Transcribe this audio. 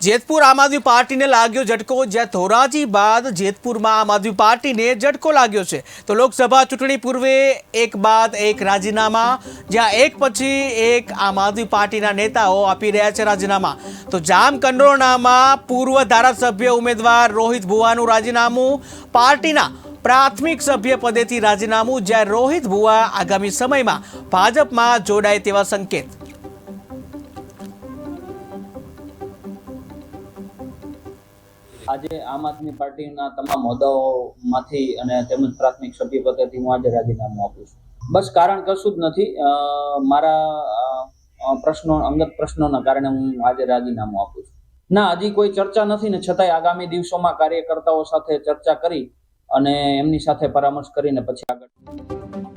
જેતપુર આમ આદમી પાર્ટીને લાગ્યો ઝટકો. જ્યાં ધોરાજી બાદ જેતપુરમાં આમ આદમી પાર્ટીને ઝટકો લાગ્યો છે. તો લોકસભા ચૂંટણી પૂર્વે એક બાદ એક રાજીનામા, જ્યાં એક પછી એક આમ આદમી પાર્ટીના નેતાઓ આપી રહ્યા છે રાજીનામા. તો જામકંડોરણામાં પૂર્વ ધારાસભ્ય ઉમેદવાર રોહિત ભુવાનું રાજીનામું, પાર્ટીના પ્રાથમિક સભ્ય પદેથી રાજીનામું, જ્યાં રોહિત ભુવા આગામી સમયમાં ભાજપમાં જોડાય તેવા સંકેત. આજે આમ આદમી પાર્ટીના તમામ હોદ્દાઓમાંથી અને તેમજ પ્રાથમિક સભ્ય પદેથી હું આજે રાજીનામું આપું છું. બસ કારણ કશું જ નથી. મારા પ્રશ્નો, અંગત પ્રશ્નોના કારણે હું આજે રાજીનામું આપું છું. ના, હજી કોઈ ચર્ચા નથી ને છતાંય આગામી દિવસોમાં કાર્યકર્તાઓ સાથે ચર્ચા કરી અને એમની સાથે પરામર્શ કરીને પછી આગળ